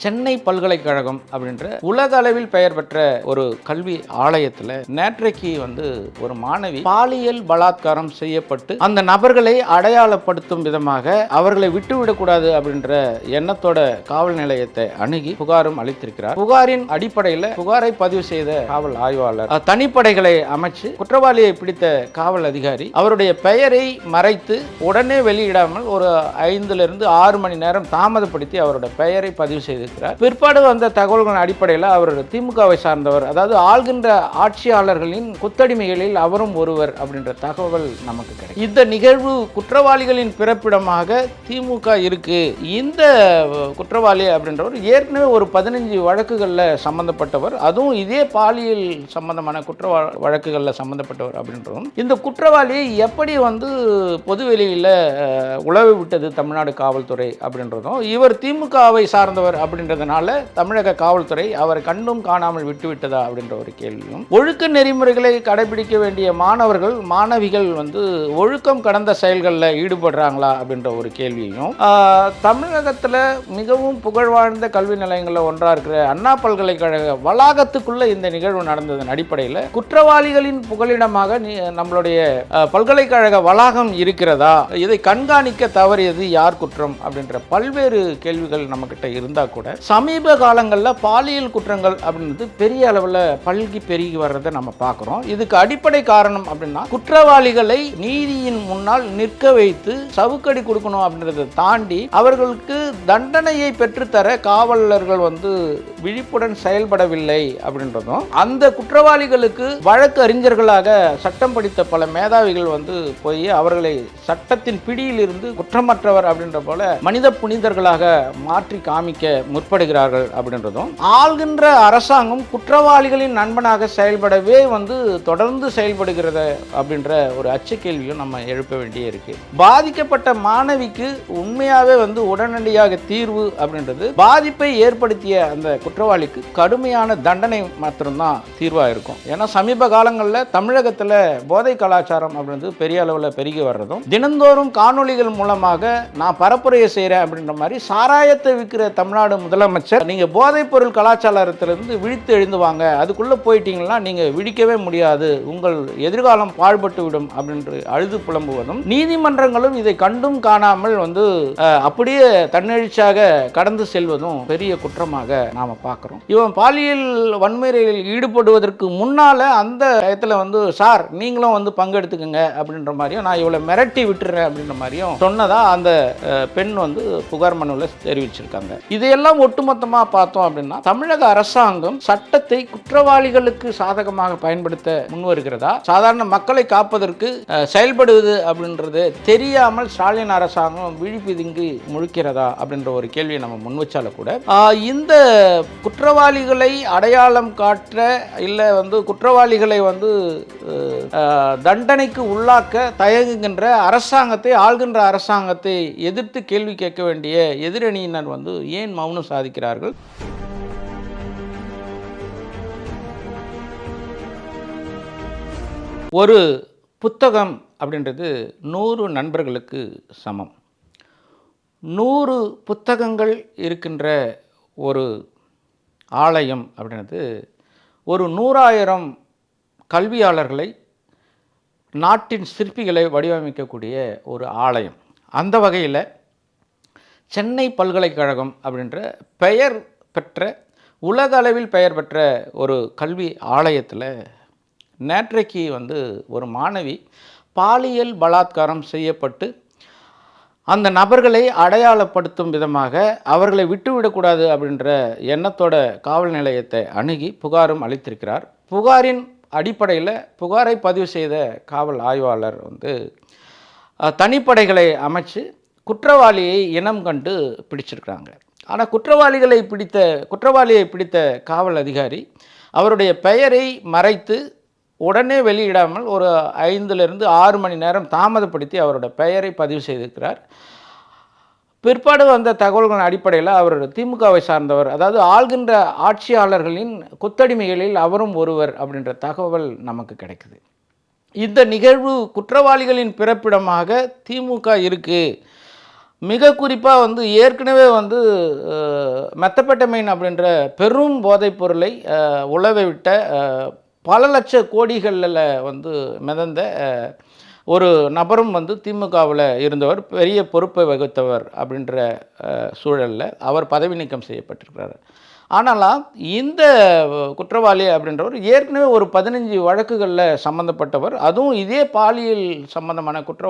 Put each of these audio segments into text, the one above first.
சென்னை பல்கலைக்கழகம் அப்படின்ற உலக அளவில் பெயர் பெற்ற ஒரு கல்வி ஆலயத்தில் நேற்றைக்கு வந்து ஒரு மாணவி பாலியல் பலாத்காரம் செய்யப்பட்டு அந்த நபர்களை அடையாளப்படுத்தும் விதமாக அவர்களை விட்டுவிடக்கூடாது அப்படின்ற எண்ணத்தோட காவல் நிலையத்தை அணுகி புகாரும் அளித்திருக்கிறார். புகாரின் அடிப்படையில் புகாரை பதிவு செய்த காவல் ஆய்வாளர் தனிப்படைகளை அமைச்சு குற்றவாளியை பிடித்த காவல் அதிகாரி அவருடைய பெயரை மறைத்து உடனே வெளியிடாமல் ஒரு ஐந்துல இருந்து ஆறு மணி நேரம் தாமதப்படுத்தி அவரோட பெயரை பதிவு செய்து செய்திருக்கிறார் பிற்பாடு வந்த தகவல்களின் அடிப்படையில் அவர் திமுகவை சார்ந்தவர் அதாவது ஆள்கின்ற ஆட்சியாளர்களின் குத்தடிமைகளில் அவரும் ஒருவர் அப்படின்ற தகவல் நமக்கு கிடைக்கும் இந்த நிகழ்வு குற்றவாளிகளின் பிறப்பிடமாக திமுக இருக்கு. இந்த குற்றவாளி அப்படின்றவர் ஏற்கனவே ஒரு பதினஞ்சு வழக்குகளில் சம்பந்தப்பட்டவர் அதுவும் இதே பாலியல் சம்பந்தமான குற்ற வழக்குகளில் சம்பந்தப்பட்டவர் அப்படின்றதும் இந்த குற்றவாளியை எப்படி வந்து பொதுவெளியில் உழவு விட்டது தமிழ்நாடு காவல்துறை அப்படின்றதும் இவர் திமுகவை சார்ந்தவர் அப்படின்றதுனால தமிழக காவல்துறை அவரை கண்டும் காணாமல் விட்டுவிட்டதா அப்படின்ற ஒரு கேள்வியும் ஒழுக்க நெறிமுறைகளை கடைபிடிக்க வேண்டிய மாணவர்கள் மாணவிகள் வந்து ஒழுக்கம் கடந்த செயல்களில் ஈடுபடுறாங்களா அப்படின்ற ஒரு கேள்வியும் தமிழகத்தில் மிகவும் புகழ்வாய்ந்த கல்வி நிலையங்களில் ஒன்றாக இருக்கிற அண்ணா பல்கலைக்கழக வளாகத்துக்குள்ள இந்த நிகழ்வு நடந்ததன் அடிப்படையில் குற்றவாளிகளின் புகலிடமாக நீ- நம்மளுடைய பல்கலைக்கழக வளாகம் இருக்கிறதா இதை கண்காணிக்க தவறியது யார் குற்றம் அப்படின்ற பல்வேறு கேள்விகள் நம்மக்கிட்ட இருந்தால் கூட சமீப காலங்களில் பாலியல் குற்றங்கள் அப்படின்றது பெரிய அளவில் பல்கி பெருகி வர்றதை நம்ம பார்க்குறோம். இதுக்கு அடிப்படை காரணம் அப்படின்னா குற்றவாளிகளை நீதியின் முன்னால் நிற்க வைத்து சவுக்கடி கொடுக்கணும் அப்படின்றத தாண்டி அவர்களுக்கு தண்டனையை பெற்றுத்தர காவலர்கள் வந்து விழிப்புடன் செயல்படவில்லை அப்படின்றதும் அந்த குற்றவாளிகளுக்கு வழக்கு அறிஞர்களாக சட்டம் படித்த பல மேதாவிகள் வந்து போய் அவர்களை சட்டத்தின் பிடியிலிருந்து குற்றமற்றவர் அப்படின்ற போல மனித புனிதர்களாக மாற்றி காமிக்க முற்படுகிறார்கள் அப்படின்றதும் ஆள்கின்ற அரசாங்கம் குற்றவாளிகளின் நண்பனாக செயல்படவே வந்து தொடர்ந்து செயல்படுகிறத அப்படின்ற ஒரு அச்சு கேள்வியும் நம்ம எழுப்ப வேண்டியே இருக்கு. பாதிக்கப்பட்ட மாணவிக்கு உண்மையாகவே வந்து உடனடியாக தீர்வு அப்படின்றது பாதிப்பை ஏற்படுத்திய அந்த குற்றவாளிக்கு கடுமையான தண்டனை மாத்திரம்தான் தீர்வாக இருக்கும் ஏன்னா சமீப காலங்களில் தமிழகத்தில் போதை கலாச்சாரம் அப்படின்றது பெரிய அளவில் பெருகி வர்றதும் தினந்தோறும் காணொளிகள் மூலமாக நான் பரப்புரையை செய்கிறேன் அப்படின்ற மாதிரி சாராயத்தை விற்கிற தமிழ்நாடு முதலமைச்சர் நீங்கள் போதைப்பொருள் கலாச்சாரத்திலிருந்து விழித்து எழுந்து வாங்க அதுக்குள்ளே போயிட்டீங்கன்னா நீங்கள் விழிக்கவே முடியாது. உங்கள் எதிர்காலம் பாழ்பட்டு விடும் அப்படின்று அழுது புலம்புவதும் நீதிமன்றங்களும் இதை கண்டும் காணாமல் வந்து அப்படியே தன்னெழுச்சியாக கடந்து செல்வதும் பெரிய குற்றமாக நாம் பார்க்குறோம். இவன் பாலியல் வன்முறையில் ஈடுபடுவதற்கு முன்னால் அந்த இடத்துல வந்து சார் நீங்களும் வந்து பங்கெடுத்துக்கங்க அப்படின்ற மாதிரியும் நான் இவ்வளோ மிரட்டி விட்டுறேன் அப்படின்ற மாதிரியும் சொன்னதாக அந்த பெண் வந்து புகார் மனுவில் தெரிவிச்சிருக்காங்க. இதையெல்லாம் ஒட்டுமொத்தமாக பார்த்தோம் அப்படின்னா தமிழக அரசாங்கம் சட்டத்தை குற்றவாளிகளுக்கு சாதகமாக பயன்படுத்த முன்வருகிறதா? சாதாரண மக்களை காப்பதற்கு செயல்படுவது அப்படின்றது தெரியாமல் ஸ்டாலின் அரசாங்கம் விழிப்பிதுங்கி முழுக்கிறதா அப்படின்ற ஒரு கேள்வியை நம்ம முன் வச்சால கூட இந்த குற்றவாளிகளை அடையாளம் காட்ட இல்லை வந்து குற்றவாளிகளை வந்து ஆஹ், தண்டனைக்கு உள்ளாக்க தயங்குகின்ற அரசாங்கத்தை ஆள்கின்ற அரசாங்கத்தை எதிர்த்து கேள்வி கேட்க வேண்டிய எதிரணியினர் வந்து ஏன் மௌனம் சாதிக்கிறார்கள். ஒரு புத்தகம் அப்படின்றது நூறு நண்பர்களுக்கு சமம். நூறு புத்தகங்கள் இருக்கின்ற ஒரு ஆலயம் அப்படின்றது ஒரு நூறாயிரம் கல்வியாளர்களை நாட்டின் சிற்பிகளை வடிவமைக்கக்கூடிய ஒரு ஆலயம். அந்த வகையில் சென்னை பல்கலைக்கழகம் அப்படின்ற பெயர் பெற்ற உலக அளவில் பெயர் பெற்ற ஒரு கல்வி ஆலயத்தில் நேற்றைக்கு வந்து ஒரு மாணவி பாலியல் பலாத்காரம் செய்யப்பட்டு அந்த நபர்களை அடையாளப்படுத்தும் விதமாக அவர்களை விட்டுவிடக்கூடாது அப்படின்ற எண்ணத்தோட காவல் நிலையத்தை அணுகி புகாரும் அளித்திருக்கிறார். புகாரின் அடிப்படையில் புகாரை பதிவு செய்த காவல் ஆய்வாளர் வந்து தனிப்படைகளை அமைச்சு குற்றவாளியை இனம் கண்டு பிடிச்சிருக்கிறாங்க. ஆனால் குற்றவாளிகளை பிடித்த குற்றவாளியை பிடித்த காவல் அதிகாரி அவருடைய பெயரை மறைத்து உடனே வெளியிடாமல் ஒரு ஐந்துலேருந்து ஆறு மணி நேரம் தாமதப்படுத்தி அவரோட பெயரை பதிவு செய்திருக்கிறார். பிற்பாடு வந்த தகவல்களின் அடிப்படையில் அவர் திமுகவை சார்ந்தவர் அதாவது ஆள்கின்ற ஆட்சியாளர்களின் குத்தடிமைகளில் அவரும் ஒருவர் அப்படின்ற தகவல் நமக்கு கிடைக்குது. இந்த நிகழ்வு குற்றவாளிகளின் பிறப்பிடமாக திமுக இருக்குது மிக குறிப்பாக வந்து ஏற்கனவே வந்து அஹ், மெத்தப்பெட்டமைன் அப்படின்ற பெரும் போதைப் பொருளை உழவை விட்ட பல லட்ச கோடிகளில் வந்து மிதந்த ஒரு நபரும் வந்து திமுகவில் இருந்தவர் பெரிய பொறுப்பை வகுத்தவர் அப்படின்ற சூழலில் அவர் பதவி நீக்கம் செய்யப்பட்டிருக்கிறார். ஆனாலும் இந்த குற்றவாளி அப்படின்றவர் ஏற்கனவே ஒரு பதினஞ்சு வழக்குகளில் சம்மந்தப்பட்டவர் அதுவும் இதே பாலியல் சம்பந்தமான குற்ற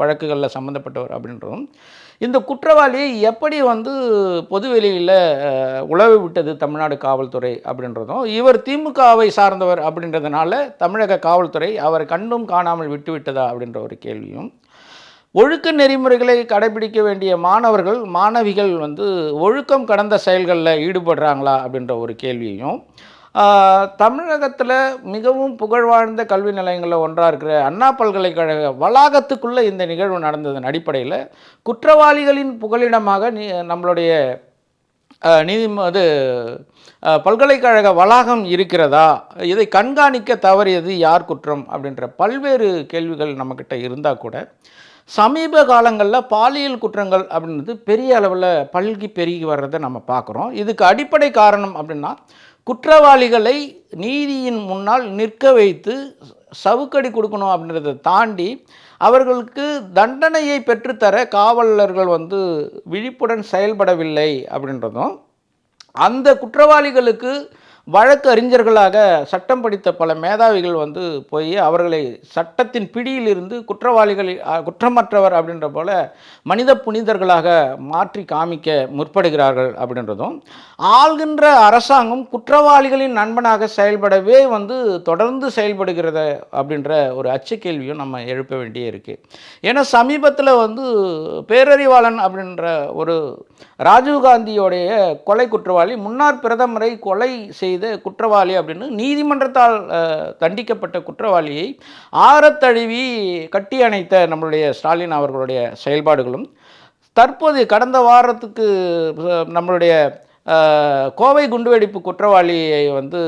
வழக்குகளில் சம்மந்தப்பட்டவர் அப்படின்றதும் இந்த குற்றவாளியை எப்படி வந்து பொதுவெளியில் உழவு விட்டது தமிழ்நாடு காவல்துறை அப்படின்றதும் இவர் திமுகவை சார்ந்தவர் அப்படின்றதுனால தமிழக காவல்துறை அவரை கண்டும் காணாமல் விட்டுவிட்டதா அப்படின்ற ஒரு கேள்வியும் ஒழுக்க நெறிமுறைகளை கடைபிடிக்க வேண்டிய மாணவர்கள் மாணவிகள் வந்து ஒழுக்கம் கடந்த செயல்களில் ஈடுபடுறாங்களா அப்படின்ற ஒரு கேள்வியையும் தமிழகத்தில் மிகவும் புகழ்வாழ்ந்த கல்வி நிலையங்களில் ஒன்றாக இருக்கிற அண்ணா பல்கலைக்கழக வளாகத்துக்குள்ளே இந்த நிகழ்வு நடந்ததன் அடிப்படையில் குற்றவாளிகளின் புகலிடமாக நீ நம்மளுடைய நீதி அது பல்கலைக்கழக வளாகம் இருக்கிறதா? இதை கண்காணிக்க தவறியது யார் குற்றம்? அப்படின்ற பல்வேறு கேள்விகள் நம்மக்கிட்ட இருந்தால் கூட சமீப காலங்களில் பாலியல் குற்றங்கள் அப்படின்றது பெரிய அளவில் பல்கி பெருகி வர்றதை நம்ம பார்க்குறோம் இதுக்கு அடிப்படை காரணம் அப்படின்னா குற்றவாளிகளை நீதியின் முன்னால் நிற்க வைத்து சவுக்கடி கொடுக்கணும் அப்படின்றத தாண்டி அவர்களுக்கு தண்டனையை பெற்றுத்தர காவலர்கள் வந்து விழிப்புடன் செயல்படவில்லை அப்படின்றதும் அந்த குற்றவாளிகளுக்கு வழக்கு அறிஞர்களாக சட்டம் படித்த பல மேதாவிகள் வந்து போய் அவர்களை சட்டத்தின் பிடியிலிருந்து குற்றவாளிகள் குற்றமற்றவர் அப்படின்ற போல மனித புனிதர்களாக மாற்றி காமிக்க முற்படுகிறார்கள் அப்படின்றதும் ஆள்கின்ற அரசாங்கம் குற்றவாளிகளின் நண்பனாக செயல்படவே வந்து தொடர்ந்து செயல்படுகிறத அப்படின்ற ஒரு அச்சு கேள்வியும் நம்ம எழுப்ப வேண்டிய இருக்குது ஏன்னா சமீபத்தில் வந்து பேரறிவாளன் அப்படின்ற ஒரு ராஜீவ்காந்தியோடைய கொலை குற்றவாளி முன்னாள் பிரதமரை கொலை செய்த குற்றவாளி அப்படின்னு நீதிமன்றத்தால் தண்டிக்கப்பட்ட குற்றவாளியை ஆரத்தழுவி கட்டி அணைத்த நம்மளுடைய ஸ்டாலின் அவர்களுடைய செயல்பாடுகளும் தற்போது கடந்த வாரத்துக்கு நம்மளுடைய கோவை குண்டுவெடிப்பு குற்றவாளியை வந்து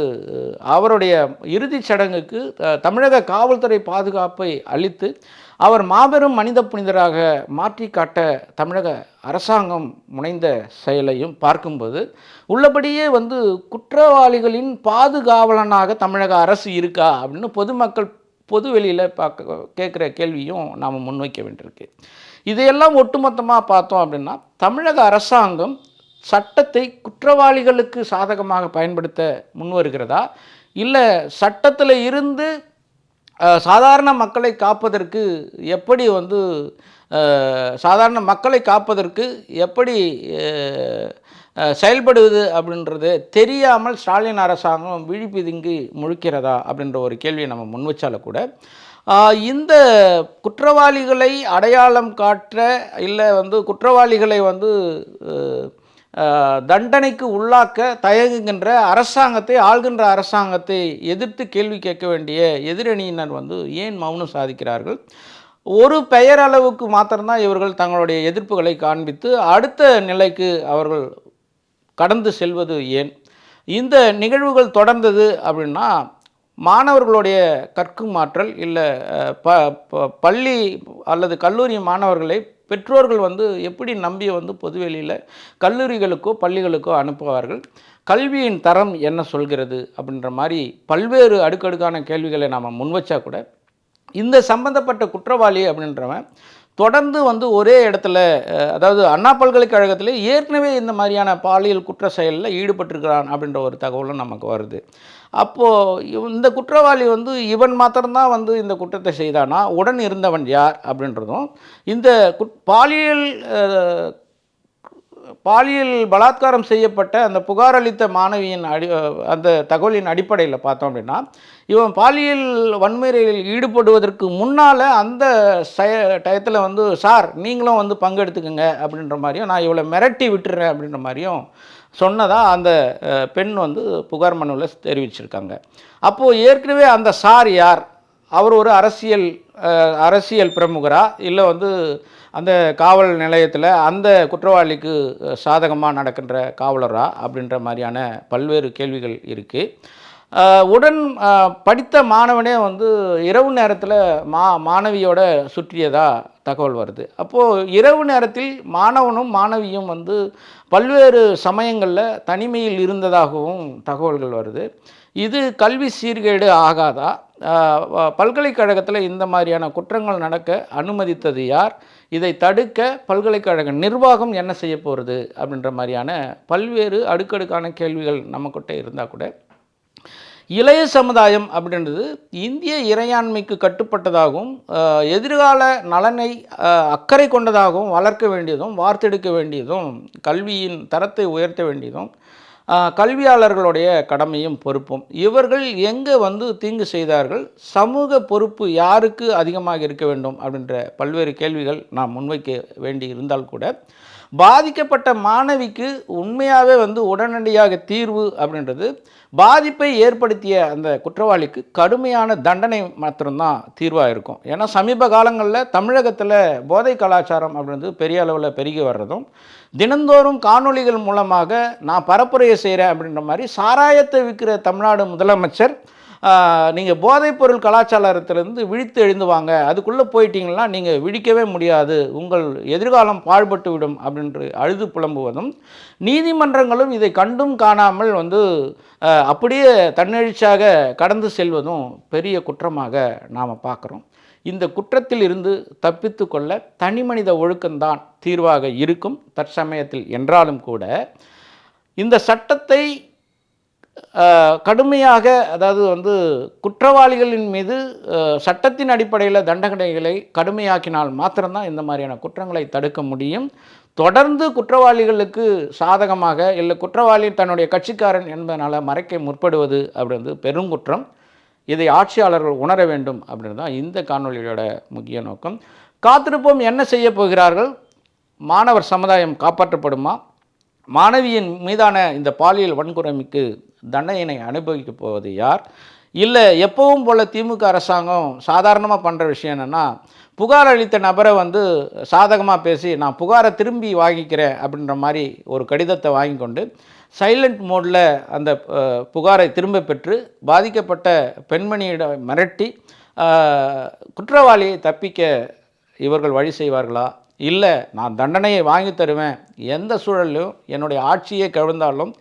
அவருடைய இறுதிச் சடங்குக்கு தமிழக காவல்துறை பாதுகாப்பை அளித்து அவர் மாபெரும் மனித புனிதராக மாற்றி காட்ட தமிழக அரசாங்கம் முனைந்த செயலையும் பார்க்கும்போது உள்ளபடியே வந்து குற்றவாளிகளின் பாதுகாவலனாக தமிழக அரசு இருக்கா அப்படின்னு பொதுமக்கள் பொது வெளியில் பார்க்க கேட்குற கேள்வியும் நாம் முன்வைக்க வேண்டியிருக்கு. இதையெல்லாம் ஒட்டுமொத்தமாக பார்த்தோம் அப்படின்னா தமிழக அரசாங்கம் சட்டத்தை குற்றவாளிகளுக்கு சாதகமாக பயன்படுத்த முன்வருகிறதா? இல்லை சட்டத்தில் இருந்து சாதாரண மக்களை காப்பதற்கு எப்படி வந்து சாதாரண மக்களை காப்பதற்கு எப்படி செயல்படுவது அப்படின்றது தெரியாமல் ஸ்டாலின் அரசாங்கம் விழிப்பிதுங்கி முழிக்கிறதா அப்படின்ற ஒரு கேள்வியை நம்ம முன்வச்சால கூட இந்த குற்றவாளிகளை அடையாளம் காட்ட இல்லை வந்து குற்றவாளிகளை வந்து தண்டனைக்கு உள்ளாக்க தயங்குகின்ற அரசாங்கத்தை ஆள்கின்ற அரசாங்கத்தை எதிர்த்து கேள்வி கேட்க வேண்டிய எதிரணியினர் வந்து ஏன் மௌனம் சாதிக்கிறார்கள்? ஒரு பெயரளவுக்கு மாத்திரம்தான் இவர்கள் தங்களுடைய எதிர்ப்புகளை காண்பித்து அடுத்த நிலைக்கு அவர்கள் கடந்து செல்வது ஏன்? இந்த நிகழ்வுகள் தொடர்ந்தது அப்படின்னா மாணவர்களுடைய கற்கும் ஆற்றல் இல்லை ப ப- பள்ளி அல்லது கல்லூரி மாணவர்களை பெற்றோர்கள் வந்து எப்படி நம்பி வந்து பொதுவெளியில் கல்லூரிகளுக்கோ பள்ளிகளுக்கோ அனுப்புவார்கள்? கல்வியின் தரம் என்ன சொல்கிறது? அப்படின்ற மாதிரி பல்வேறு அடுக்கடுக்கான கேள்விகளை நாம் முன்வச்சா கூட இந்த சம்பந்தப்பட்ட குற்றவாளி அப்படின்றவன் தொடர்ந்து வந்து ஒரே இடத்துல அதாவது அண்ணா பல்கலைக்கழகத்தில் ஏற்கனவே இந்த மாதிரியான பாலியல் குற்ற செயலில் ஈடுபட்டிருக்கிறான் அப்படின்ற ஒரு தகவலும் நமக்கு வருது. அப்போது இந்த குற்றவாளி வந்து இவன் மாத்திரம்தான் வந்து இந்த குற்றத்தை செய்தானா? உடன் இருந்தவன் யார்? அப்படின்றதும் இந்த குட் பாலியல் பாலியல் பலாத்காரம் செய்யப்பட்ட அந்த புகார் அளித்த மாணவியின் அடி அந்த தகவலின் அடிப்படையில் பார்த்தோம் அப்படின்னா இவன் பாலியல் வன்முறையில் ஈடுபடுவதற்கு முன்னால் அந்த சய டயத்தில் வந்து சார் நீங்களும் வந்து பங்கெடுத்துக்கங்க அப்படின்ற மாதிரியும் நான் இவளை மிரட்டி விட்டுறேன் அப்படின்ற மாதிரியும் சொன்னதாக அந்த பெண் வந்து புகார் மனுவில் தெரிவிச்சிருக்காங்க. அப்போது ஏற்கனவே அந்த சார் யார்? அவர் ஒரு அரசியல் அரசியல் பிரமுகரா? இல்லை வந்து அந்த காவல் நிலையத்தில் அந்த குற்றவாளிக்கு சாதகமாக நடக்கின்ற காவலரா? அப்படின்ற மாதிரியான பல்வேறு கேள்விகள் இருக்குது உடன் படித்த மாணவனே வந்து இரவு நேரத்தில் மா மாணவியோட சுற்றியதாக தகவல் வருது. அப்போது இரவு நேரத்தில் மாணவனும் மாணவியும் வந்து பல்வேறு சமயங்களில் தனிமையில் இருந்ததாகவும் தகவல்கள் வருது. இது கல்வி சீர்கேடு ஆகாதா? பல்கலைக்கழகத்தில் இந்த மாதிரியான குற்றங்கள் நடக்க அனுமதித்தது யார்? இதை தடுக்க பல்கலைக்கழக நிர்வாகம் என்ன செய்ய போகிறது அப்படின்ற மாதிரியான பல்வேறு அடுக்கடுக்கான கேள்விகள் நம்மக்கிட்ட இருந்தால் கூட இளைய சமுதாயம் அப்படின்றது இந்திய இறையாண்மைக்கு கட்டுப்பட்டதாகவும் எதிர்கால நலனை அக்கறை கொண்டதாகவும் வளர்க்க வேண்டியதும் வார்த்தெடுக்க வேண்டியதும் கல்வியின் தரத்தை உயர்த்த வேண்டியதும் கல்வியாளர்களுடைய கடமையும் பொறுப்பும். இவர்கள் எங்கே வந்து தீங்கு செய்தார்கள்? சமூக பொறுப்பு யாருக்கு அதிகமாக இருக்க வேண்டும்? அப்படின்ற பல்வேறு கேள்விகள் நாம் முன்வைக்க வேண்டி இருந்தால் கூட பாதிக்கப்பட்ட மாணவிக்கு உண்மையாகவே வந்து உடனடியாக தீர்வு அப்படின்றது. பாதிப்பை ஏற்படுத்திய அந்த குற்றவாளிக்கு கடுமையான தண்டனை மாத்திரம்தான் தீர்வாக இருக்கும் ஏன்னா சமீப காலங்களில் தமிழகத்தில் போதை கலாச்சாரம் அப்படின்றது பெரிய அளவில் பெருகி வர்றதும் தினந்தோறும் காணொளிகள் மூலமாக நான் பரப்புரையை செய்கிறேன் அப்படின்ற மாதிரி சாராயத்தை விற்கிற தமிழ்நாடு முதலமைச்சர் நீங்கள் போதைப்பொருள் கலாச்சாரத்திலிருந்து விழித்து எழுந்து வாங்க. அதுக்குள்ளே போயிட்டீங்கன்னா நீங்கள் விழிக்கவே முடியாது. உங்கள் எதிர்காலம் பாழ்பட்டு விடும் அப்படின்று அழுது புலம்புவதும் நீதிமன்றங்களும் இதை கண்டும் காணாமல் வந்து அப்படியே தன்னெழுச்சியாக கடந்து செல்வதும் பெரிய குற்றமாக நாம் பார்க்குறோம். இந்த குற்றத்தில் இருந்து தப்பித்து கொள்ள தனிமனித ஒழுக்கம்தான் தீர்வாக இருக்கும். தற்சமயத்தில் என்றாலும் கூட இந்த சட்டத்தை கடுமையாக அதாவது வந்து குற்றவாளிகளின் மீது சட்டத்தின் அடிப்படையில் தண்டனைகளை கடுமையாக்கினால் மாத்திரம்தான் இந்த மாதிரியான குற்றங்களை தடுக்க முடியும். தொடர்ந்து குற்றவாளிகளுக்கு சாதகமாக இல்லை குற்றவாளி தன்னுடைய கட்சிக்காரன் என்பதனால் மறைக்க முற்படுவது அப்படின்றது பெருங்குற்றம் இதை ஆட்சியாளர்கள் உணர வேண்டும் அப்படின்னு தான் இந்த காணொளியோட முக்கிய நோக்கம். காத்திருப்போம் என்ன செய்ய போகிறார்கள்? மாணவர் சமுதாயம் காப்பாற்றப்படுமா? மாணவியின் மீதான இந்த பாலியல் வன்கொடுமைக்கு தண்டனை அனுபவிக்கப் போவது யார்? இல்லை எப்பவும் போல் திமுக அரசாங்கம் சாதாரணமாக பண்ணுற விஷயம் என்னென்னா புகார் அளித்த நபரை வந்து சாதகமாக பேசி நான் புகாரை திரும்பி வாங்கிக்கிறேன் அப்படின்ற மாதிரி ஒரு கடிதத்தை வாங்கி கொண்டு சைலண்ட் மோடில் அந்த புகாரை திரும்ப பெற்று பாதிக்கப்பட்ட பெண்மணியிடம் மிரட்டி குற்றவாளியை தப்பிக்க இவர்கள் வழி செய்வார்களா? இல்லை நான் தண்டனையை வாங்கி தருவேன். எந்த சூழலிலும் என்னுடைய ஆட்சியே கவிழ்ந்தாலும்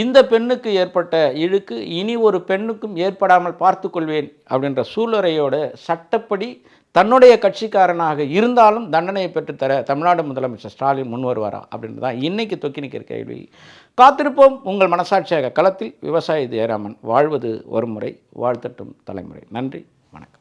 இந்த பெண்ணுக்கு ஏற்பட்ட இழுக்கு இனி ஒரு பெண்ணுக்கும் ஏற்படாமல் பார்த்துக்கொள்வேன் அப்படின்ற சூழ்நிலையோடு சட்டப்படி தன்னுடைய கட்சிக்காரனாக இருந்தாலும் தண்டனையை பெற்றுத்தர தமிழ்நாடு முதலமைச்சர் ஸ்டாலின் முன் வருவாரா அப்படின்றது தான் இன்றைக்கி தொக்கி நிற்கிற கேள்வி. காத்திருப்போம் உங்கள் மனசாட்சியாக களத்தில் விவசாயி ஜெயராமன். வாழ்வது ஒரு முறை வாழ்த்தட்டும் தலைமுறை. நன்றி வணக்கம்.